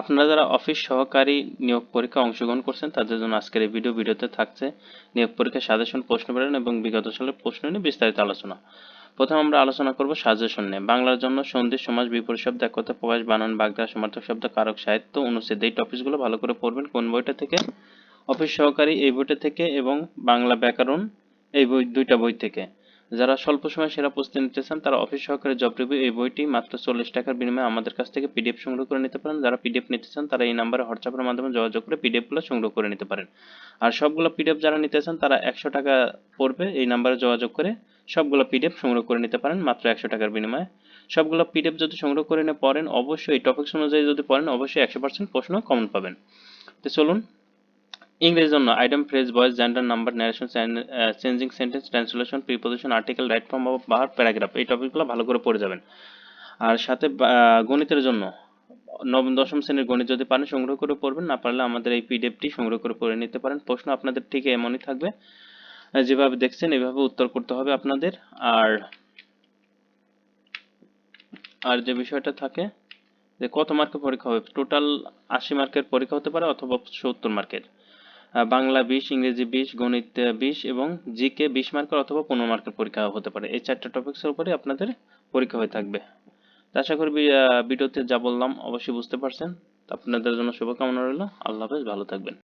আপনারা যারা অফিস সহকারী নিয়োগ পরীক্ষা অংশগ্রহণ করছেন, তাদের জন্য আজকের এই ভিডিও ভিডিওতে থাকছে নিয়োগ পরীক্ষার সাজেশন প্রশ্ন প্রেরণ এবং বিগত সালের প্রশ্ন নিয়ে বিস্তারিত আলোচনা। প্রথম আমরা আলোচনা করব সাজেশন নিয়ে। বাংলার জন্য সন্ধি, সমাজ, বিপরীত শব্দ, একতা, প্রকাশ, বানান, বাগদা, সমার্থক শব্দ, কারক, সাহিত্য, অনুচ্ছেদ, এই টপিকসগুলো ভালো করে পড়বেন কোন বইটা থেকে? অফিস সহকারী এই বইটা থেকে এবং বাংলা ব্যাকরণ এই বই, দুইটা বই থেকে। যারা স্বল্প সময় সেরা প্রস্তুতি নিতে চান, তারা অফিস সহকারে জব রিভিউ এই বইটি মাত্র চল্লিশ টাকার বিনিময়ে আমাদের কাছ থেকে পিডিএফ সংগ্রহ করে নিতে পারেন। যারা পিডিএফ নিতে চান, তারা এই নাম্বারে হোয়াটসঅ্যাপের মাধ্যমে যোগাযোগ করে পিডিএফগুলো সংগ্রহ করে নিতে পারেন। আর সবগুলো পিডিএফ যারা নিতে চান, তারা একশো টাকা পড়বে এই নাম্বারে যোগাযোগ করে সবগুলো পিডিএফ সংগ্রহ করে নিতে পারেন, মাত্র একশো টাকার বিনিময়ে। সবগুলো পিডিএফ যদি সংগ্রহ করে নিয়ে পড়েন, অবশ্যই এই টপিক্স অনুযায়ী যদি পড়েন, অবশ্যই একশো পার্সেন্ট প্রশ্ন কমন পাবেন। তো চলুন ইংরেজির জন্য item phrase voice gender number narration changing sentence translation preposition article right form বা প্যারাগ্রাফ এই টপিকগুলো ভালো করে পড়ে যাবেন। আর সাথে গণিতের জন্য, নবম, দশম শ্রেণির গণিত যদি পারেন, সংগ্রহ করে পড়বেন। না পারলে আমাদের এই পিডিএফটি সংগ্রহ করে পড়ে নিতে পারেন। প্রশ্ন আপনাদের ঠিক এমনই থাকবে। যেভাবে দেখছেন, এভাবে উত্তর করতে হবে আপনাদের। আর আর যে বিষয়টা থাকে, যে কত মার্কের পরীক্ষা হবে? টোটাল আশি মার্কের পরীক্ষা হতে পারে অথবা সত্তর মার্কের। বাংলা বিশ, ইংরেজি বিশ, গণিত বিশ এবং জিকে বিশ মার্কের অথবা পনেরো মার্কের পরীক্ষা হতে পারে। এই চারটা টপিক্সের উপরে আপনাদের পরীক্ষা হয়ে থাকবে। আশা করি ভিডিওতে যা বললাম অবশ্যই বুঝতে পারছেন। আপনাদের জন্য শুভকামনা রইল। আল্লাহ হাফেজ, ভালো থাকবেন।